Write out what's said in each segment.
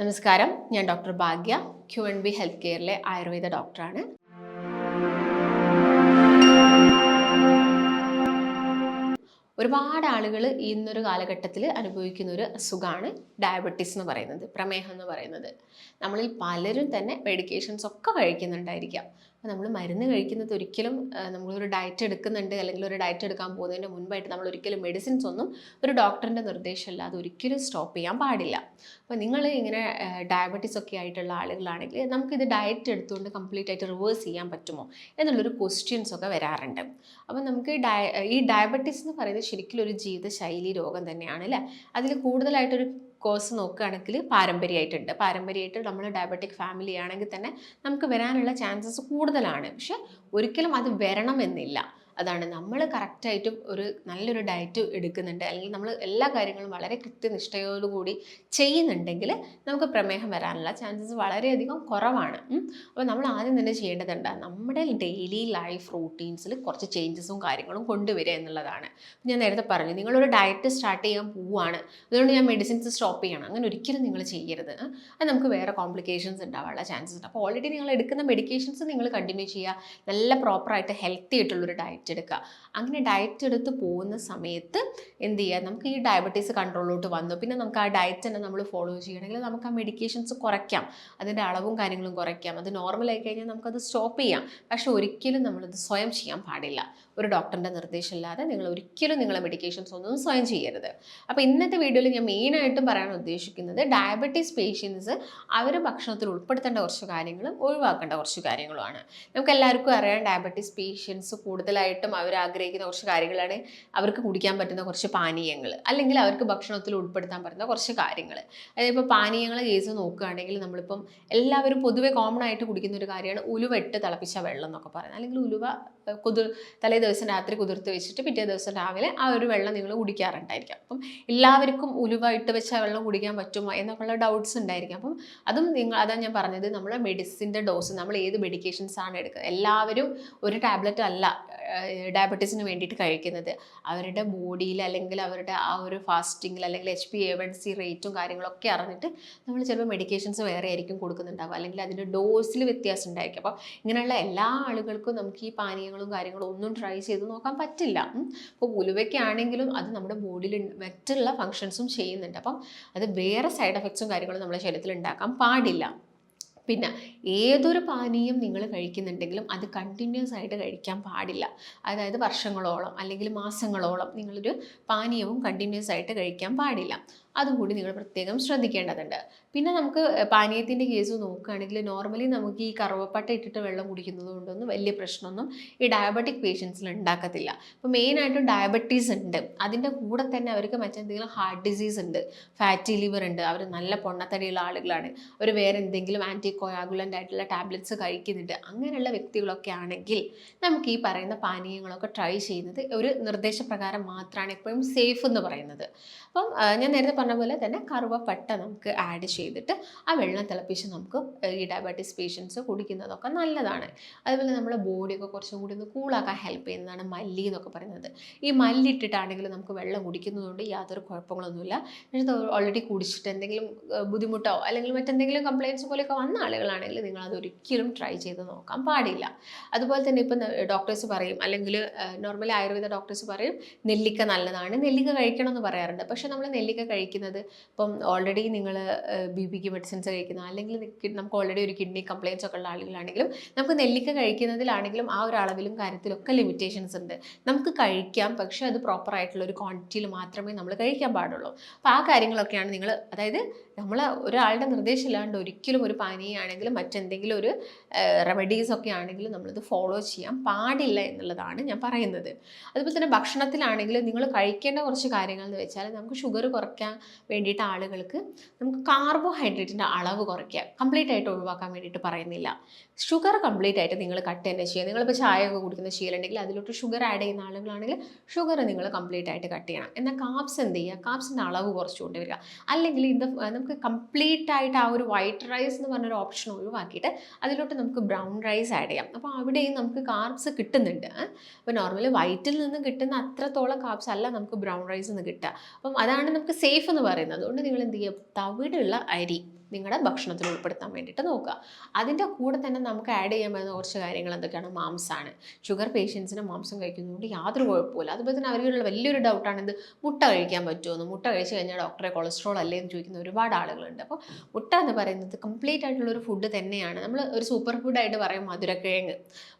നമസ്കാരം. ഞാൻ doctor Bhagya Q N B health കെയറിലെ Ayurveda ഡോക്ടറാണ്. ഒരുപാട് ആളുകൾ ഇന്നൊരു കാലഘട്ടത്തിൽ അനുഭവിക്കുന്ന ഒരു അസുഖമാണ് ഡയബറ്റീസ് എന്ന് പറയുന്നത് പ്രമേഹം എന്ന് പറയുന്നത്. നമ്മളിൽ പലരും തന്നെ മെഡിക്കേഷൻസ് ഒക്കെ കഴിക്കുന്നുണ്ടായിരിക്കാം. അപ്പോൾ നമ്മൾ മരുന്ന് കഴിക്കുന്നത് ഒരിക്കലും നമ്മളൊരു ഡയറ്റ് എടുക്കുന്നുണ്ട് അല്ലെങ്കിൽ ഒരു ഡയറ്റ് എടുക്കാൻ പോകുന്നതിന് മുൻപായിട്ട് നമ്മൾ ഒരിക്കലും മെഡിസിൻസ് ഒന്നും ഒരു ഡോക്ടറിന്റെ നിർദ്ദേശമില്ലാതെ ഒരിക്കലും സ്റ്റോപ്പ് ചെയ്യാൻ പാടില്ല. അപ്പോൾ നിങ്ങൾ ഇങ്ങനെ ഡയബറ്റീസ് ഒക്കെ ആയിട്ടുള്ള ആളുകളാണെങ്കിൽ നമുക്കിത് ഡയറ്റ് എടുത്തുകൊണ്ട് കംപ്ലീറ്റ് ആയിട്ട് റിവേഴ്സ് ചെയ്യാൻ പറ്റുമോ എന്നുള്ളൊരു ക്വസ്റ്റ്യൻസ് ഒക്കെ വരാറുണ്ട്. അപ്പോൾ നമുക്ക് ഈ ഡയബറ്റീസ് എന്ന് പറയുന്നത് ശരിക്കും ഒരു ജീവിതശൈലി രോഗം തന്നെയാണ് അല്ലേ? അതിൽ കൂടുതലായിട്ടൊരു കോഴ്സ് നോക്കുകയാണെങ്കിൽ പാരമ്പര്യമായിട്ടുണ്ട്. പാരമ്പര്യമായിട്ട് നമ്മൾ ഡയബറ്റിക് ഫാമിലി ആണെങ്കിൽ തന്നെ നമുക്ക് വരാനുള്ള ചാൻസസ് കൂടുതലാണ്. പക്ഷെ ഒരിക്കലും അത് വരണമെന്നില്ല. അതാണ് നമ്മൾ കറക്റ്റായിട്ടും ഒരു നല്ലൊരു ഡയറ്റ് എടുക്കുന്നുണ്ട്. അല്ലെങ്കിൽ നമ്മൾ എല്ലാ കാര്യങ്ങളും വളരെ കൃത്യനിഷ്ഠയോടുകൂടി ചെയ്യുന്നുണ്ടെങ്കിൽ നമുക്ക് പ്രമേഹം വരാനുള്ള ചാൻസസ് വളരെയധികം കുറവാണ്. അപ്പോൾ നമ്മൾ ആദ്യം തന്നെ ചെയ്യേണ്ടതുണ്ട് നമ്മുടെ ഡെയിലി ലൈഫ് റൂട്ടീൻസിൽ കുറച്ച് ചേഞ്ചസും കാര്യങ്ങളും കൊണ്ടുവരിക എന്നുള്ളതാണ്. ഞാൻ നേരത്തെ പറഞ്ഞു നിങ്ങളൊരു ഡയറ്റ് സ്റ്റാർട്ട് ചെയ്യാൻ പോവുകയാണ്. അതുകൊണ്ട് ഞാൻ മെഡിസിൻസ് സ്റ്റോപ്പ് ചെയ്യണം. അങ്ങനെ ഒരിക്കലും നിങ്ങൾ ചെയ്യരുത്. അത് നമുക്ക് വേറെ കോംപ്ലിക്കേഷൻസ് ഉണ്ടാവാനുള്ള ചാൻസസ് ഉണ്ട്. അപ്പോൾ ഓൾറെഡി നിങ്ങൾ എടുക്കുന്ന മെഡിക്കേഷൻസ് നിങ്ങൾ കണ്ടിന്യൂ ചെയ്യുക. നല്ല പ്രോപ്പറായിട്ട് ഹെൽത്തി ആയിട്ടുള്ളൊരു ഡയറ്റ് എടുക്കുക. അങ്ങനെ ഡയറ്റ് എടുത്ത് പോകുന്ന സമയത്ത് എന്ത് ചെയ്യുക? നമുക്ക് ഈ ഡയബറ്റീസ് കൺട്രോളിലോട്ട് വന്നു. പിന്നെ നമുക്ക് ആ ഡയറ്റ് തന്നെ നമ്മൾ ഫോളോ ചെയ്യണമെങ്കിൽ നമുക്ക് ആ മെഡിക്കേഷൻസ് കുറയ്ക്കാം. അതിന്റെ അളവും കാര്യങ്ങളും കുറയ്ക്കാം. അത് നോർമലായി കഴിഞ്ഞാൽ നമുക്കത് സ്റ്റോപ്പ് ചെയ്യാം. പക്ഷെ ഒരിക്കലും നമ്മളത് സ്വയം ചെയ്യാൻ പാടില്ല. ഒരു ഡോക്ടറിന്റെ നിർദ്ദേശമില്ലാതെ നിങ്ങൾ ഒരിക്കലും നിങ്ങളെ മെഡിക്കേഷൻസ് ഒന്നും സ്വയം ചെയ്യരുത്. അപ്പോൾ ഇന്നത്തെ വീഡിയോയിൽ ഞാൻ മെയിനായിട്ടും പറയാൻ ഉദ്ദേശിക്കുന്നത് ഡയബറ്റീസ് പേഷ്യൻസ് അവർ ഭക്ഷണത്തിൽ ഉൾപ്പെടുത്തേണ്ട കുറച്ച് കാര്യങ്ങളും ഒഴിവാക്കേണ്ട കുറച്ച് കാര്യങ്ങളുമാണ്. നമുക്ക് എല്ലാവർക്കും അറിയാം ഡയബറ്റീസ് പേഷ്യൻസ് കൂടുതലായിട്ടും അവർ ആഗ്രഹിക്കുന്ന കുറച്ച് കാര്യങ്ങളാണ് അവർക്ക് കുടിക്കാൻ പറ്റുന്ന കുറച്ച് പാനീയങ്ങൾ അല്ലെങ്കിൽ അവർക്ക് ഭക്ഷണത്തിൽ ഉൾപ്പെടുത്താൻ പറ്റുന്ന കുറച്ച് കാര്യങ്ങൾ. അതായത് ഇപ്പോൾ പാനീയങ്ങളെ കേസ് നോക്കുകയാണെങ്കിൽ നമ്മളിപ്പം എല്ലാവരും പൊതുവെ കോമൺ ആയിട്ട് കുടിക്കുന്ന ഒരു കാര്യമാണ് ഉലുവ ഇട്ട് തിളപ്പിച്ച വെള്ളം എന്നൊക്കെ പറയുന്നത്. അല്ലെങ്കിൽ ഉലുവ കുതിർ തലേ ദിവസം രാത്രി കുതിർത്ത് വെച്ചിട്ട് പിറ്റേ ദിവസം രാവിലെ ആ ഒരു വെള്ളം നിങ്ങൾ കുടിക്കാറുണ്ടായിരിക്കാം. അപ്പം എല്ലാവർക്കും ഉലുവ ഇട്ട് വെച്ച വെള്ളം കുടിക്കാൻ പറ്റുമോ എന്നൊക്കെയുള്ള ഡൗട്ട്സ് ഉണ്ടായിരിക്കും. അപ്പം അതും നിങ്ങൾ അതാണ് ഞാൻ പറഞ്ഞത് നമ്മുടെ മെഡിസിന്റെ ഡോസ് നമ്മൾ ഏത് മെഡിക്കേഷൻസ് ആണ് എടുക്കുക എല്ലാവരും ഒരു ടാബ്ലറ്റ് അല്ല ഡയബറ്റീസിന് വേണ്ടിയിട്ട് കഴിക്കുന്നത്. അവരുടെ ബോഡിയിൽ അല്ലെങ്കിൽ അവരുടെ ആ ഒരു ഫാസ്റ്റിങ്ങിൽ അല്ലെങ്കിൽ H B A one C റേറ്റും കാര്യങ്ങളൊക്കെ അറിഞ്ഞിട്ട് നമ്മൾ ചിലപ്പോൾ മെഡിക്കേഷൻസ് വേറെ ആയിരിക്കും കൊടുക്കുന്നുണ്ടാവുക. അല്ലെങ്കിൽ അതിന്റെ ഡോസിൽ വ്യത്യാസം ഉണ്ടായിരിക്കും. അപ്പോൾ ഇങ്ങനെയുള്ള എല്ലാ ആളുകൾക്കും നമുക്ക് ഈ പാനീയങ്ങളും കാര്യങ്ങളും ഒന്നും ട്രൈ ചെയ്ത് നോക്കാൻ പറ്റില്ല. അപ്പോൾ ഉലുവയ്ക്കാണെങ്കിലും അത് നമ്മുടെ ബോഡിയിൽ മറ്റുള്ള ഫങ്ഷൻസും ചെയ്യുന്നുണ്ട്. അപ്പം അത് വേറെ സൈഡ് എഫക്ട്സും കാര്യങ്ങളും നമ്മുടെ ശരീരത്തിൽ ഉണ്ടാക്കാൻ പാടില്ല. പിന്നെ ഏതൊരു പാനീയം നിങ്ങൾ കഴിക്കുന്നുണ്ടെങ്കിലും അത് കണ്ടിന്യൂസ് ആയിട്ട് കഴിക്കാൻ പാടില്ല. അതായത് വർഷങ്ങളോളം അല്ലെങ്കിൽ മാസങ്ങളോളം നിങ്ങളൊരു പാനീയവും കണ്ടിന്യൂസ് ആയിട്ട് കഴിക്കാൻ പാടില്ല. അതും കൂടി നിങ്ങൾ പ്രത്യേകം ശ്രദ്ധിക്കേണ്ടതുണ്ട്. പിന്നെ നമുക്ക് പാനീയത്തിന്റെ കേസ് നോക്കുകയാണെങ്കിൽ നോർമലി നമുക്ക് ഈ കറുവപ്പട്ട ഇട്ടിട്ട് വെള്ളം കുടിക്കുന്നത് കൊണ്ടൊന്നും വലിയ പ്രശ്നമൊന്നും ഈ ഡയബറ്റിക് പേഷ്യൻസിൽ ഉണ്ടാക്കത്തില്ല. അപ്പോൾ മെയിനായിട്ടും ഡയബറ്റീസ് ഉണ്ട്. അതിന്റെ കൂടെ തന്നെ അവർക്ക് മറ്റെന്തെങ്കിലും ഹാർട്ട് ഡിസീസ് ഉണ്ട്. ഫാറ്റി ലിവർ ഉണ്ട്. അവർ നല്ല പൊണ്ണത്തടിയുള്ള ആളുകളാണ്. അവർ വേറെ എന്തെങ്കിലും ആന്റി കോയാഗുലന്റ് ആയിട്ടുള്ള ടാബ്ലറ്റ്സ് കഴിക്കുന്നുണ്ട്. അങ്ങനെയുള്ള വ്യക്തികളൊക്കെ ആണെങ്കിൽ നമുക്ക് ഈ പറയുന്ന പാനീയങ്ങളൊക്കെ ട്രൈ ചെയ്യുന്നത് ഒരു നിർദ്ദേശപ്രകാരം മാത്രമാണ് എപ്പോഴും സേഫ് എന്ന് പറയുന്നത്. അപ്പം ഞാൻ നേരത്തെ പറഞ്ഞ പോലെ തന്നെ കറുവപ്പട്ട നമുക്ക് ആഡ് ചെയ്തിട്ട് ആ വെള്ളം തിളപ്പിച്ച് നമുക്ക് ഈ ഡയബറ്റീസ് പേഷ്യൻസ് കുടിക്കുന്നതൊക്കെ നല്ലതാണ്. അതുപോലെ നമ്മുടെ ബോഡിയൊക്കെ കുറച്ചും കൂടി ഒന്ന് കൂളാക്കാൻ ഹെൽപ്പ് ചെയ്യുന്നതാണ് മല്ലി എന്നൊക്കെ പറയുന്നത്. ഈ മല്ലി ഇട്ടിട്ടാണെങ്കിൽ നമുക്ക് വെള്ളം കുടിക്കുന്നതുകൊണ്ട് യാതൊരു കുഴപ്പങ്ങളൊന്നുമില്ല. പക്ഷേ ഓൾറെഡി കുടിച്ചിട്ട് എന്തെങ്കിലും ബുദ്ധിമുട്ടോ അല്ലെങ്കിൽ മറ്റെന്തെങ്കിലും കംപ്ലയിൻസ് പോലെയൊക്കെ വന്ന ആളുകളാണെങ്കിൽ നിങ്ങൾ അതൊരിക്കലും ട്രൈ ചെയ്ത് നോക്കാൻ പാടില്ല. അതുപോലെ തന്നെ ഇപ്പം ഡോക്ടേഴ്സ് പറയും അല്ലെങ്കിൽ നോർമലി ആയുർവേദ ഡോക്ടേഴ്സ് പറയും നെല്ലിക്ക നല്ലതാണ് നെല്ലിക്ക കഴിക്കണമെന്ന് പറയാറുണ്ട്. പക്ഷേ നമ്മൾ നെല്ലിക്ക കഴിക്കുന്നത് ഇപ്പം ഓൾറെഡി നിങ്ങൾ ബി പിക്ക് മെഡിസിൻസ് കഴിക്കുന്ന അല്ലെങ്കിൽ നമുക്ക് ഓൾറെഡി ഒരു കിഡ്നി കംപ്ലയിൻസ് ഒക്കെ ഉള്ള ആളുകളാണെങ്കിലും നമുക്ക് നെല്ലിക്ക കഴിക്കുന്നതിലാണെങ്കിലും ആ ഒരു അളവിലും കാര്യത്തിലൊക്കെ ലിമിറ്റേഷൻസ് ഉണ്ട്. നമുക്ക് കഴിക്കാം പക്ഷേ അത് പ്രോപ്പർ ആയിട്ടുള്ള ഒരു ക്വാണ്ടിറ്റിയിൽ മാത്രമേ നമ്മൾ കഴിക്കാൻ പാടുള്ളൂ. അപ്പോൾ ആ കാര്യങ്ങളൊക്കെയാണ് നിങ്ങൾ അതായത് നമ്മൾ ഒരാളുടെ നിർദ്ദേശമില്ലാണ്ട് ഒരിക്കലും ഒരു പനിയാണെങ്കിലും മറ്റെന്തെങ്കിലും ഒരു റെമഡീസ് ഒക്കെ ആണെങ്കിലും നമ്മളിത് ഫോളോ ചെയ്യാൻ പാടില്ല എന്നുള്ളതാണ് ഞാൻ പറയുന്നത്. അതുപോലെ തന്നെ ഭക്ഷണത്തിലാണെങ്കിലും നിങ്ങൾ കഴിക്കേണ്ട കുറച്ച് കാര്യങ്ങൾ എന്ന് വെച്ചാൽ നമുക്ക് ഷുഗർ കുറയ്ക്കാൻ വേണ്ടിയിട്ട് ആളുകൾക്ക് നമുക്ക് കാർബോഹൈഡ്രേറ്റിന്റെ അളവ് കുറയ്ക്കുക കംപ്ലീറ്റ് ആയിട്ട് ഒഴിവാക്കാൻ വേണ്ടിയിട്ട് പറയുന്നില്ല. ഷുഗർ കംപ്ലീറ്റ് ആയിട്ട് നിങ്ങൾ കട്ട് തന്നെ ചെയ്യുക. നിങ്ങളിപ്പോൾ ചായയൊക്കെ കുടിക്കുന്ന ശീലമുണ്ടെങ്കിൽ അതിലോട്ട് ഷുഗർ ആഡ് ചെയ്യുന്ന ആളുകളാണെങ്കിൽ ഷുഗർ നിങ്ങൾ കംപ്ലീറ്റ് ആയിട്ട് കട്ട് ചെയ്യണം. എന്നാൽ കാപ്സ് എന്ത് ചെയ്യുക? കാപ്സിന്റെ അളവ് കുറച്ചുകൊണ്ട് വരിക. അല്ലെങ്കിൽ ഇത് നമുക്ക് കംപ്ലീറ്റ് ആയിട്ട് ആ ഒരു വൈറ്റ് റൈസ് എന്ന് പറഞ്ഞൊരു ഓപ്ഷൻ ഒഴിവാക്കിയിട്ട് അതിലോട്ട് നമുക്ക് ബ്രൗൺ റൈസ് ആഡ് ചെയ്യാം. അപ്പോൾ അവിടെയും നമുക്ക് കാർബ്സ് കിട്ടുന്നുണ്ട്. അപ്പോൾ നോർമലി വൈറ്റിൽ നിന്ന് കിട്ടുന്ന അത്രത്തോളം കാർബ്സ് അല്ല നമുക്ക് ബ്രൗൺ റൈസ് നിന്ന് കിട്ടുക. അപ്പം അതാണ് നമുക്ക് സേഫ് എന്ന് പറയുന്നത്. അതുകൊണ്ട് നിങ്ങൾ എന്ത് ചെയ്യുക? തവിടുള്ള അരി നിങ്ങളുടെ ഭക്ഷണത്തിൽ ഉൾപ്പെടുത്താൻ വേണ്ടിയിട്ട് നോക്കുക. അതിന്റെ കൂടെ തന്നെ നമുക്ക് ആഡ് ചെയ്യാൻ പറ്റുന്ന കുറച്ച് കാര്യങ്ങൾ എന്തൊക്കെയാണ്? മാംസമാണ് ഷുഗർ പേഷ്യൻസിന് മാംസം കഴിക്കുന്നതുകൊണ്ട് യാതൊരു കുഴപ്പമില്ല അതുപോലെ തന്നെ അവരുടെ വലിയൊരു ഡൗട്ടാണ് ഇത് മുട്ട കഴിക്കാൻ പറ്റുമെന്ന് മുട്ട കഴിച്ച് കഴിഞ്ഞാൽ ഡോക്ടറെ കൊളസ്ട്രോൾ അല്ലേ എന്ന് ചോദിക്കുന്ന ഒരുപാട് ആളുകളുണ്ട്. അപ്പോൾ മുട്ട എന്ന് പറയുന്നത് കംപ്ലീറ്റ് ആയിട്ടുള്ള ഒരു ഫുഡ് തന്നെയാണ്. നമ്മൾ ഒരു സൂപ്പർ ഫുഡായിട്ട് പറയും മധുരക്കിഴങ്ങ്.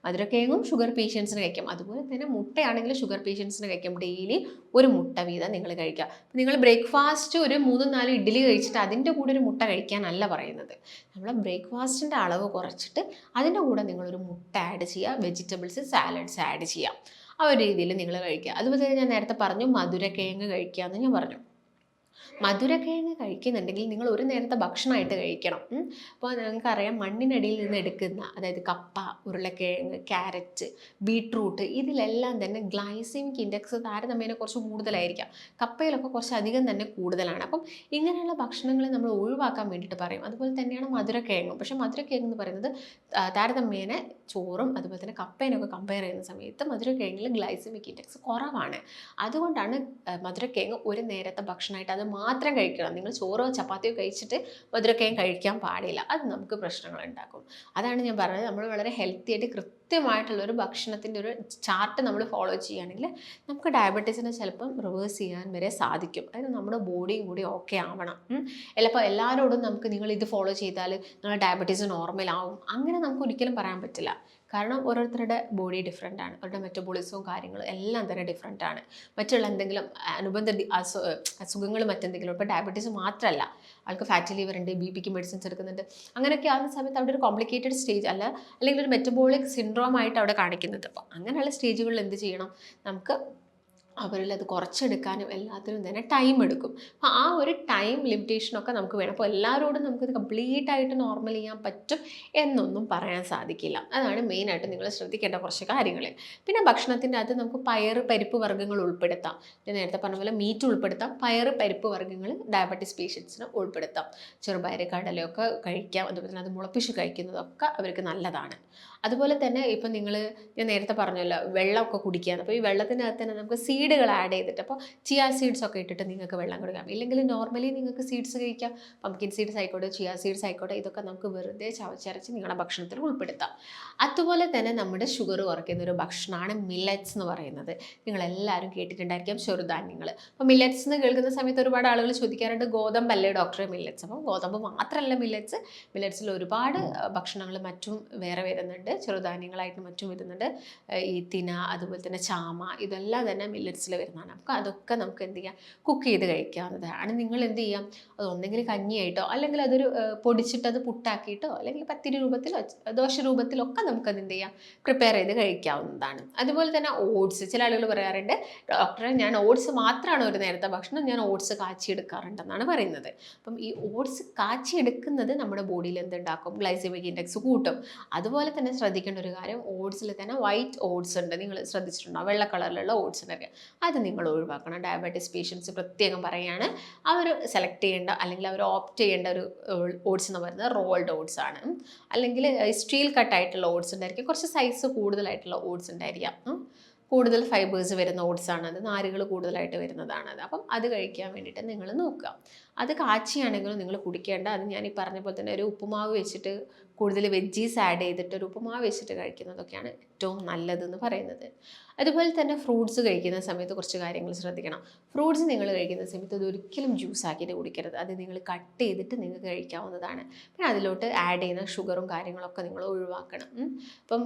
മധുരക്കിഴങ്ങും ഷുഗർ പേഷ്യൻസിന് കഴിക്കാം. അതുപോലെ തന്നെ മുട്ടയാണെങ്കിൽ ഷുഗർ പേഷ്യൻസിന് കഴിക്കാം. ഡെയിലി ഒരു മുട്ട വീതം നിങ്ങൾ കഴിക്കുക. നിങ്ങൾ ബ്രേക്ക്ഫാസ്റ്റ് ഒരു മൂന്നും നാലും ഇഡ്ഡലി കഴിച്ചിട്ട് അതിന്റെ കൂടെ ഒരു മുട്ട കഴിക്കാനല്ല പറയുന്നത്. നമ്മൾ ബ്രേക്ക്ഫാസ്റ്റിന്റെ അളവ് കുറച്ചിട്ട് അതിന്റെ കൂടെ നിങ്ങളൊരു മുട്ട ആഡ് ചെയ്യുക വെജിറ്റബിൾസ് സാലഡ്സ് ആഡ് ചെയ്യാം. ആ ഒരു രീതിയിൽ നിങ്ങൾ കഴിക്കുക അതുപോലെ തന്നെ ഞാൻ നേരത്തെ പറഞ്ഞു മധുരക്കിഴങ്ങ് കഴിക്കുക എന്ന് ഞാൻ പറഞ്ഞു. മധുരക്കിഴങ്ങ് കഴിക്കുന്നുണ്ടെങ്കിൽ നിങ്ങൾ ഒരു നേരത്തെ ഭക്ഷണമായിട്ട് കഴിക്കണം. അപ്പോൾ നിങ്ങൾക്കറിയാം മണ്ണിനടിയിൽ നിന്ന് എടുക്കുന്ന അതായത് കപ്പ ഉരുളക്കിഴങ്ങ് ക്യാരറ്റ് ബീട്രൂട്ട് ഇതിലെല്ലാം തന്നെ ഗ്ലൈസിമിക് ഇൻഡെക്സ് താരതമ്യേന കുറച്ച് കൂടുതലായിരിക്കാം. കപ്പയിലൊക്കെ കുറച്ച് അധികം തന്നെ കൂടുതലാണ്. അപ്പം ഇങ്ങനെയുള്ള ഭക്ഷണങ്ങൾ നമ്മൾ ഒഴിവാക്കാൻ വേണ്ടിയിട്ട് പറയും. അതുപോലെ തന്നെയാണ് മധുരക്കിഴങ്ങും. പക്ഷേ മധുരക്കിഴങ്ങ് എന്ന് പറയുന്നത് താരതമ്യേനെ ചോറും അതുപോലെ തന്നെ കപ്പേനൊക്കെ കമ്പയർ ചെയ്യുന്ന സമയത്ത് മധുരക്കിഴങ്ങിൽ ഗ്ലൈസമിക് ഇൻഡെക്സ് കുറവാണ്. അതുകൊണ്ടാണ് മധുരക്കിഴങ്ങ് ഒരു നേരത്തെ ഭക്ഷണമായിട്ട് അത് മാത്രം കഴിക്കണം. നിങ്ങൾ ചോറോ ചപ്പാത്തിയോ കഴിച്ചിട്ട് മധുരക്കിഴങ്ങ് കഴിക്കാൻ പാടില്ല. അത് നമുക്ക് പ്രശ്നങ്ങൾ ഉണ്ടാക്കും. അതാണ് ഞാൻ പറഞ്ഞത്. നമ്മൾ വളരെ ഹെൽത്തി ആയിട്ട് കൃത്യമായിട്ടുള്ള ഒരു ഭക്ഷണത്തിന്റെ ഒരു ചാർട്ട് നമ്മൾ ഫോളോ ചെയ്യുകയാണെങ്കിൽ നമുക്ക് ഡയബറ്റീസിനെ ചിലപ്പം റിവേഴ്സ് ചെയ്യാൻ വരെ സാധിക്കും. അതായത് നമ്മുടെ ബോഡിയും കൂടി ഓക്കെ ആവണം. ചിലപ്പോൾ എല്ലാവരോടും നമുക്ക് നിങ്ങൾ ഇത് ഫോളോ ചെയ്താൽ നിങ്ങളുടെ ഡയബറ്റീസ് നോർമലാവും അങ്ങനെ നമുക്ക് ഒരിക്കലും പറയാൻ പറ്റില്ല. കാരണം ഓരോരുത്തരുടെ ബോഡി ഡിഫറെന്റ് ആണ്. അവരുടെ മെറ്റബോളിസവും കാര്യങ്ങളും എല്ലാം തന്നെ ഡിഫറെന്റ് ആണ്. മറ്റുള്ള എന്തെങ്കിലും അനുബന്ധ അസു അസുഖങ്ങൾ മറ്റെന്തെങ്കിലും ഇപ്പോൾ ഡയബറ്റീസ് മാത്രമല്ല ആൾക്ക് ഫാറ്റി ലിവർ ഉണ്ട് ബി പിക്ക് മെഡിസിൻസ് എടുക്കുന്നുണ്ട്. അങ്ങനെയൊക്കെ ആകുന്ന സമയത്ത് അവിടെ ഒരു കോംപ്ലിക്കേറ്റഡ് സ്റ്റേജ് അല്ല അല്ലെങ്കിൽ ഒരു മെറ്റബോളിക് സിൻഡ്രോം ആയിട്ട് അവിടെ കാണിക്കുന്നത് അപ്പോൾ അങ്ങനെയുള്ള സ്റ്റേജുകളിൽ എന്ത് ചെയ്യണം? നമുക്ക് അവരിൽ അത് കുറച്ചെടുക്കാനും എല്ലാത്തിനും തന്നെ ടൈം എടുക്കും. അപ്പോൾ ആ ഒരു ടൈം ലിമിറ്റേഷനൊക്കെ നമുക്ക് വേണം. അപ്പോൾ എല്ലാവരോടും നമുക്കിത് കംപ്ലീറ്റ് ആയിട്ട് നോർമൽ ചെയ്യാൻ പറ്റും എന്നൊന്നും പറയാൻ സാധിക്കില്ല. അതാണ് മെയിനായിട്ട് നിങ്ങൾ ശ്രദ്ധിക്കേണ്ട കുറച്ച് കാര്യങ്ങൾ പിന്നെ ഭക്ഷണത്തിന്റെ അകത്ത് നമുക്ക് പയർ പരിപ്പ് വർഗങ്ങൾ ഉൾപ്പെടുത്താം. ഞാൻ നേരത്തെ പറഞ്ഞ പോലെ മീറ്റ് ഉൾപ്പെടുത്താം. പയർ പരിപ്പ് വർഗങ്ങൾ ഡയബറ്റീസ് പേഷ്യൻസിന് ഉൾപ്പെടുത്താം. ചെറുപയർ കടലയൊക്കെ കഴിക്കാം. അതുപോലെ തന്നെ അത് മുളപ്പിച്ച് കഴിക്കുന്നതൊക്കെ അവർക്ക് നല്ലതാണ്. അതുപോലെ തന്നെ ഇപ്പം നിങ്ങൾ ഞാൻ നേരത്തെ പറഞ്ഞല്ലോ വെള്ളമൊക്കെ കുടിക്കുകയാണ് അപ്പോൾ ഈ വെള്ളത്തിനകത്ത് തന്നെ നമുക്ക് സീഡുകൾ ആഡ് ചെയ്തിട്ട് അപ്പോൾ ചിയ സീഡ്സ് ഒക്കെ ഇട്ടിട്ട് നിങ്ങൾക്ക് വെള്ളം കൊടുക്കാം. ഇല്ലെങ്കിൽ നോർമലി നിങ്ങൾക്ക് സീഡ്സ് കഴിക്കാം. പംകിൻ സീഡ്സ് ആയിക്കോട്ടെ ചിയ സീഡ്സ് ആയിക്കോട്ടെ ഇതൊക്കെ നമുക്ക് വെറുതെ ചവച്ചരച്ച് നിങ്ങളുടെ ഭക്ഷണത്തിൽ ഉൾപ്പെടുത്താം. അതുപോലെ തന്നെ നമ്മുടെ ഷുഗർ കുറയ്ക്കുന്ന ഒരു ഭക്ഷണമാണ് മില്ലറ്റ്സ് എന്ന് പറയുന്നത്. നിങ്ങളെല്ലാവരും കേട്ടിട്ടുണ്ടായിരിക്കാം ചെറുധാന്യങ്ങൾ. അപ്പോൾ മില്ലറ്റ്സ് എന്ന് കേൾക്കുന്ന സമയത്ത് ഒരുപാട് ആളുകൾ ചോദിക്കാറുണ്ട് ഗോതമ്പല്ലേ ഡോക്ടറെ മില്ലറ്റ്സ് അപ്പോൾ ഗോതമ്പ് മാത്രമല്ല മില്ലറ്റ്സ് മില്ലറ്റ്സിൽ ഒരുപാട് ഭക്ഷണങ്ങൾ മറ്റും വേറെ വരുന്നുണ്ട്. ചെറുധാന്യങ്ങളായിട്ട് മറ്റും വരുന്നുണ്ട്. ഈ തിന അതുപോലെ തന്നെ ചാമ ഇതെല്ലാം തന്നെ മില്ലറ്റ്സിൽ വരുന്നതാണ്. അപ്പോൾ അതൊക്കെ നമുക്ക് എന്ത് ചെയ്യാം? കുക്ക് ചെയ്ത് കഴിക്കാവുന്നതാണ്. നിങ്ങൾ എന്ത് ചെയ്യാം? അത് ഒന്നെങ്കിൽ കഞ്ഞിയായിട്ടോ അല്ലെങ്കിൽ അതൊരു പൊടിച്ചിട്ട് അത് പുട്ടാക്കിയിട്ടോ അല്ലെങ്കിൽ പത്തിരി രൂപത്തിലോ ദോശ രൂപത്തിലോ ഒക്കെ നമുക്ക് അത് എന്ത് ചെയ്യാം? പ്രിപ്പയർ ചെയ്ത് കഴിക്കാവുന്നതാണ്. അതുപോലെ തന്നെ ഓട്സ് ചില ആളുകൾ പറയാറുണ്ട് ഡോക്ടറെ ഞാൻ ഓട്സ് മാത്രമാണ് ഒരു നേരത്തെ ഭക്ഷണം ഞാൻ ഓട്സ് കാച്ചിയെടുക്കാറുണ്ടെന്നാണ് പറയുന്നത്. അപ്പം ഈ ഓട്സ് കാച്ചിയെടുക്കുന്നത് നമ്മുടെ ബോഡിയിൽ എന്തുണ്ടാക്കും? ഗ്ലൈസിമിക് ഇൻഡെക്സ് കൂട്ടും. അതുപോലെ തന്നെ ശ്രദ്ധിക്കേണ്ട ഒരു കാര്യം ഓട്സിൽ തന്നെ വൈറ്റ് ഓട്സ് ഉണ്ട്. നിങ്ങൾ ശ്രദ്ധിച്ചിട്ടുണ്ടോ? വെള്ള കളറിലുള്ള ഓട്സ് ഉണ്ടൊക്കെ അത് നിങ്ങൾ ഒഴിവാക്കണം. ഡയബറ്റീസ് പേഷ്യൻസ് പ്രത്യേകം പറയുകയാണ്. അവർ സെലക്ട് ചെയ്യേണ്ട അല്ലെങ്കിൽ അവർ ഓപ്റ്റ് ചെയ്യേണ്ട ഒരു ഓട്സ് എന്ന് പറയുന്നത് റോൾഡ് ഓട്സ് ആണ്. അല്ലെങ്കിൽ സ്റ്റീൽ കട്ടായിട്ടുള്ള ഓട്സ് ഉണ്ടായിരിക്കും. കുറച്ച് സൈസ് കൂടുതലായിട്ടുള്ള ഓട്സ് ഉണ്ടായിരിക്കാം. കൂടുതൽ ഫൈബേഴ്സ് വരുന്ന ഓട്സ് ആണ് അത് നാരുകൾ കൂടുതലായിട്ട് വരുന്നതാണ് അത്. അപ്പം അത് കഴിക്കാൻ വേണ്ടിയിട്ട് നിങ്ങൾ നോക്കുക. അത് കാച്ചിയാണെങ്കിലും നിങ്ങൾ കുടിക്കേണ്ട. അത് ഞാൻ ഈ പറഞ്ഞ പോലെ തന്നെ ഒരു ഉപ്പുമാവ് വെച്ചിട്ട് കൂടുതൽ വെജീസ് ആഡ് ചെയ്തിട്ട് ഉപ്പുമാവ് വെച്ചിട്ട് കഴിക്കുന്നതൊക്കെയാണ് ഏറ്റവും നല്ലതെന്ന് പറയുന്നത്. അതുപോലെ തന്നെ ഫ്രൂട്ട്സ് കഴിക്കുന്ന സമയത്ത് കുറച്ച് കാര്യങ്ങൾ ശ്രദ്ധിക്കണം. ഫ്രൂട്ട്സ് നിങ്ങൾ കഴിക്കുന്ന സമയത്ത് അത് ഒരിക്കലും ജ്യൂസ് ആക്കിയിട്ട് കുടിക്കരുത്. അത് നിങ്ങൾ കട്ട് ചെയ്തിട്ട് നിങ്ങൾക്ക് കഴിക്കാവുന്നതാണ്. പിന്നെ അതിലോട്ട് ആഡ് ചെയ്യുന്ന ഷുഗറും കാര്യങ്ങളൊക്കെ നിങ്ങൾ ഒഴിവാക്കണം. ഇപ്പം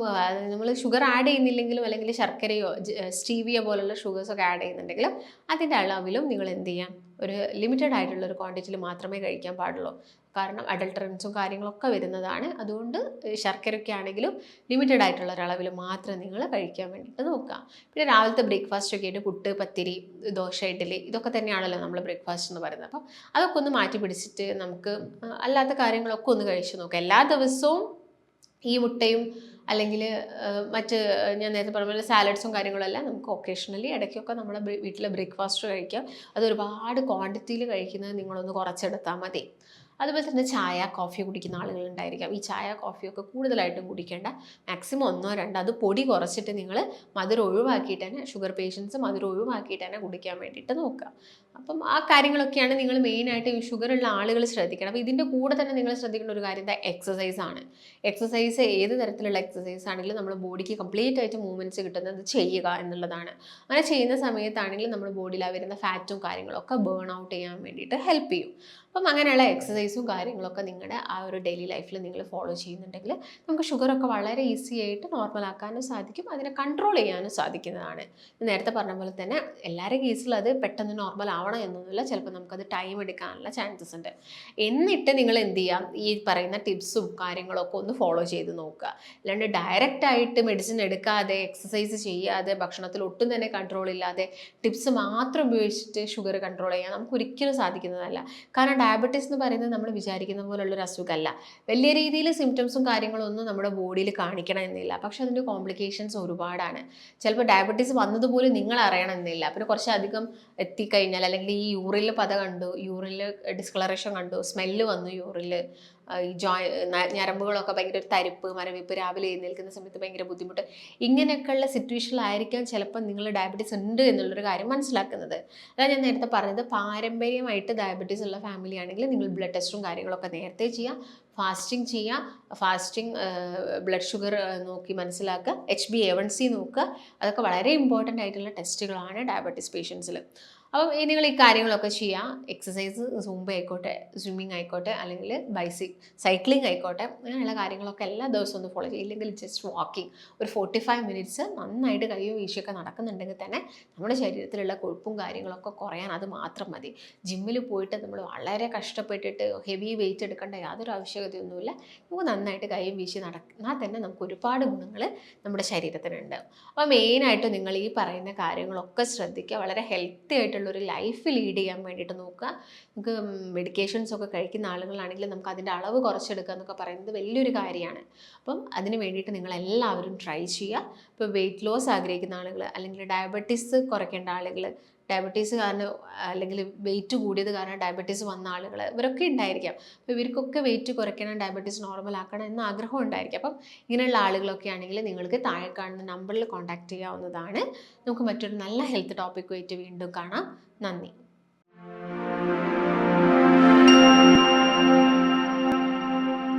നമ്മൾ ഷുഗർ ആഡ് ചെയ്യുന്നില്ലെങ്കിലും അല്ലെങ്കിൽ ശർക്കരയോ സ്റ്റീവിയ പോലുള്ള ഷുഗേഴ്സൊക്കെ ആഡ് ചെയ്യുന്നുണ്ടെങ്കിലും അതിന്റെ അളവിലും നിങ്ങൾ എന്ത് ചെയ്യാം? ഒരു ലിമിറ്റഡ് ആയിട്ടുള്ള ഒരു ക്വാണ്ടിറ്റിയിൽ മാത്രമേ കഴിക്കാൻ പാടുള്ളൂ. കാരണം അഡൾട്ടറൻസും കാര്യങ്ങളൊക്കെ വരുന്നതാണ്. അതുകൊണ്ട് ശർക്കരയൊക്കെ ആണെങ്കിലും ലിമിറ്റഡ് ആയിട്ടുള്ള ഒരളവിൽ മാത്രം നിങ്ങൾ കഴിക്കാൻ വേണ്ടിയിട്ട് നോക്കുക. പിന്നെ രാവിലത്തെ ബ്രേക്ക്ഫാസ്റ്റ് ഒക്കെ ആയിട്ട് പുട്ട് പത്തിരി ദോശ ഇഡ്ഡലി ഇതൊക്കെ തന്നെയാണല്ലോ നമ്മൾ ബ്രേക്ക്ഫാസ്റ്റ് എന്ന് പറയുന്നത്. അപ്പം അതൊക്കെ ഒന്ന് മാറ്റി പിടിച്ചിട്ട് നമുക്ക് അല്ലാത്ത കാര്യങ്ങളൊക്കെ ഒന്ന് കഴിച്ചു നോക്കാം എല്ലാ ദിവസവും ഈ മുട്ടയും അല്ലെങ്കിൽ മറ്റ് ഞാൻ നേരത്തെ പറഞ്ഞ പോലെ സാലഡ്സും കാര്യങ്ങളെല്ലാം നമുക്ക് ഒക്കേഷണലി ഇടയ്ക്കൊക്കെ നമ്മുടെ വീട്ടിലെ ബ്രേക്ക്ഫാസ്റ്റ് കഴിക്കാം. അത് ഒരുപാട് ക്വാണ്ടിറ്റിയിൽ കഴിക്കുന്നത് നിങ്ങളൊന്ന് കുറച്ചെടുത്താൽ മതി. അതുപോലെ തന്നെ ചായ കോഫി കുടിക്കുന്ന ആളുകൾ ഉണ്ടായിരിക്കാം. ഈ ചായ കോഫിയൊക്കെ കൂടുതലായിട്ടും കുടിക്കേണ്ട. മാക്സിമം ഒന്നോ രണ്ടോ അത് പൊടി കുറച്ചിട്ട് നിങ്ങൾ മധുരം ഒഴിവാക്കിയിട്ട് തന്നെ ഷുഗർ പേഷ്യൻസ് മധുരം ഒഴിവാക്കിയിട്ട് തന്നെ കുടിക്കാൻ വേണ്ടിയിട്ട് നോക്കുക. അപ്പം ആ കാര്യങ്ങളൊക്കെയാണ് നിങ്ങൾ മെയിനായിട്ട് ഈ ഷുഗർ ഉള്ള ആളുകൾ ശ്രദ്ധിക്കണം. അപ്പോൾ ഇതിന്റെ കൂടെ തന്നെ നിങ്ങൾ ശ്രദ്ധിക്കേണ്ട ഒരു കാര്യം എന്താ? എക്സസൈസ് ആണ്. എക്സസൈസ് ഏത് തരത്തിലുള്ള എക്സസൈസ് ആണെങ്കിലും നമ്മുടെ ബോഡിക്ക് കംപ്ലീറ്റ് ആയിട്ട് മൂവ്മെന്റ്സ് കിട്ടുന്നത് ചെയ്യുക എന്നുള്ളതാണ്. അങ്ങനെ ചെയ്യുന്ന സമയത്താണെങ്കിലും നമ്മുടെ ബോഡിയിൽ വരുന്ന ഫാറ്റും കാര്യങ്ങളൊക്കെ ബേൺ ഔട്ട് ചെയ്യാൻ വേണ്ടിയിട്ട് ഹെൽപ്പ് ചെയ്യും. അപ്പം അങ്ങനെയുള്ള എക്സസൈസും കാര്യങ്ങളൊക്കെ നിങ്ങളുടെ ആ ഒരു ഡെയിലി ലൈഫിൽ നിങ്ങൾ ഫോളോ ചെയ്യുന്നുണ്ടെങ്കിൽ നമുക്ക് ഷുഗറൊക്കെ വളരെ ഈസി ആയിട്ട് നോർമൽ ആക്കാനും സാധിക്കും. അതിനെ കൺട്രോൾ ചെയ്യാനും സാധിക്കുന്നതാണ്. നേരത്തെ പറഞ്ഞ പോലെ തന്നെ എല്ലാവരുടെ കേസിലും അത് പെട്ടെന്ന് നോർമൽ ആവണം എന്നൊന്നുമില്ല. ചിലപ്പോൾ നമുക്കത് ടൈം എടുക്കാനുള്ള ചാൻസസ് ഉണ്ട്. എന്നിട്ട് നിങ്ങൾ എന്ത് ചെയ്യാം? ഈ പറയുന്ന ടിപ്സും കാര്യങ്ങളൊക്കെ ഒന്ന് ഫോളോ ചെയ്ത് നോക്കുക. അല്ലാണ്ട് ഡയറക്റ്റ് ആയിട്ട് മെഡിസിൻ എടുക്കാതെ എക്സസൈസ് ചെയ്യാതെ ഭക്ഷണത്തിൽ ഒട്ടും തന്നെ കൺട്രോൾ ഇല്ലാതെ ടിപ്സ് മാത്രം ഉപയോഗിച്ചിട്ട് ഷുഗർ കൺട്രോൾ ചെയ്യാൻ നമുക്ക് ഒരിക്കലും സാധിക്കുന്നതല്ല. കാരണം ഡയബറ്റീസ് എന്ന് പറയുന്നത് നമ്മൾ വിചാരിക്കുന്ന പോലുള്ളൊരു അസുഖമല്ല. വലിയ രീതിയിൽ സിംറ്റംസും കാര്യങ്ങളൊന്നും നമ്മുടെ ബോഡിയിൽ കാണിക്കണം എന്നില്ല. പക്ഷെ അതിന്റെ കോംപ്ലിക്കേഷൻസ് ഒരുപാടാണ്. ചിലപ്പോൾ ഡയബറ്റീസ് വന്നതുപോലും നിങ്ങൾ അറിയണമെന്നില്ല പിന്നെ കുറച്ചധികം എത്തിക്കഴിഞ്ഞാൽ അല്ലെങ്കിൽ ഈ യൂറിനിൽ പത കണ്ടു യൂറിനിൽ ഡിസ്കളറേഷൻ കണ്ടു സ്മെല്ല് വന്നു യൂറിനിൽ ഈ ജോയ് ഞരമ്പുകളൊക്കെ ഭയങ്കര ഒരു തരിപ്പ് മരവിപ്പ് രാവിലെ എഴുന്നേൽക്കുന്ന സമയത്ത് ഭയങ്കര ബുദ്ധിമുട്ട്. ഇങ്ങനെയൊക്കെയുള്ള സിറ്റുവേഷനിലായിരിക്കാം ചിലപ്പോൾ നിങ്ങൾ ഡയബറ്റീസ് ഉണ്ട് എന്നുള്ളൊരു കാര്യം മനസ്സിലാക്കുന്നത്. അതാണ് ഞാൻ നേരത്തെ പറഞ്ഞത് പാരമ്പര്യമായിട്ട് ഡയബറ്റീസ് ഉള്ള ഫാമിലി ആണെങ്കിൽ നിങ്ങൾ ബ്ലഡ് ടെസ്റ്റും കാര്യങ്ങളൊക്കെ നേരത്തെ ചെയ്യുക ഫാസ്റ്റിംഗ് ചെയ്യുക ഫാസ്റ്റിംഗ് ബ്ലഡ് ഷുഗർ നോക്കി മനസ്സിലാക്കുക H B A one C നോക്കുക അതൊക്കെ വളരെ ഇമ്പോർട്ടന്റ് ആയിട്ടുള്ള ടെസ്റ്റുകളാണ് ഡയബറ്റീസ് പേഷ്യൻസിൽ അപ്പം നിങ്ങൾ ഈ കാര്യങ്ങളൊക്കെ ചെയ്യുക എക്സസൈസ് സൂമ്പ് ആയിക്കോട്ടെ സ്വിമ്മിങ് ആയിക്കോട്ടെ അല്ലെങ്കിൽ ബൈസി സൈക്ലിംഗ് ആയിക്കോട്ടെ അങ്ങനെയുള്ള കാര്യങ്ങളൊക്കെ എല്ലാ ദിവസവും ഒന്ന് ഫോളോ ചെയ്യുക. ഇല്ലെങ്കിൽ ജസ്റ്റ് വാക്കിംഗ് ഒരു ഫോർട്ടി ഫൈവ് മിനിറ്റ്സ് നന്നായിട്ട് കയ്യോ വീശിയൊക്കെ നടക്കുന്നുണ്ടെങ്കിൽ തന്നെ നമ്മുടെ ശരീരത്തിലുള്ള കൊഴുപ്പും കാര്യങ്ങളൊക്കെ കുറയാൻ അത് മാത്രം മതി. ജിമ്മിൽ പോയിട്ട് നമ്മൾ വളരെ കഷ്ടപ്പെട്ടിട്ട് ഹെവി വെയിറ്റ് എടുക്കേണ്ട യാതൊരു ആവശ്യകതയൊന്നുമില്ല. നമുക്ക് നന്നായിട്ട് കയ്യും വീശി നടന്നാൽ തന്നെ നമുക്ക് ഒരുപാട് ഗുണങ്ങൾ നമ്മുടെ ശരീരത്തിനുണ്ട്. അപ്പോൾ മെയിനായിട്ട് നിങ്ങൾ ഈ പറയുന്ന കാര്യങ്ങളൊക്കെ ശ്രദ്ധിക്കുക. വളരെ ഹെൽത്തി ആയിട്ടുള്ള ഒരു ലൈഫ് ലീഡ് ചെയ്യാൻ വേണ്ടിയിട്ട് നോക്കുക. നമുക്ക് മെഡിക്കേഷൻസ് ഒക്കെ കഴിക്കുന്ന ആളുകളാണെങ്കിൽ നമുക്ക് അതിന്റെ അളവ് കുറച്ചെടുക്കുക എന്നൊക്കെ പറയുന്നത് വലിയൊരു കാര്യമാണ്. അപ്പം അതിന് വേണ്ടിയിട്ട് നിങ്ങൾ എല്ലാവരും ട്രൈ ചെയ്യുക. ഇപ്പോൾ വെയിറ്റ് ലോസ് ആഗ്രഹിക്കുന്ന ആളുകൾ അല്ലെങ്കിൽ ഡയബറ്റീസ് കുറയ്ക്കേണ്ട ആളുകൾ ഡയബറ്റീസ് കാരണം അല്ലെങ്കിൽ വെയിറ്റ് കൂടിയത് കാരണം ഡയബറ്റീസ് വന്ന ആളുകൾ ഇവരൊക്കെ ഉണ്ടായിരിക്കാം. അപ്പോൾ ഇവർക്കൊക്കെ വെയിറ്റ് കുറയ്ക്കണം ഡയബറ്റീസ് നോർമൽ ആക്കണം എന്ന ആഗ്രഹം ഉണ്ടായിരിക്കും. അപ്പം ഇങ്ങനെയുള്ള ആളുകളൊക്കെ ആണെങ്കിൽ നിങ്ങൾക്ക് താഴെ കാണുന്ന നമ്പറിൽ കോൺടാക്റ്റ് ചെയ്യാവുന്നതാണ്. നമുക്ക് മറ്റൊരു നല്ല ഹെൽത്ത് ടോപ്പിക്കുമായിട്ട് വീണ്ടും കാണാം. നന്ദി.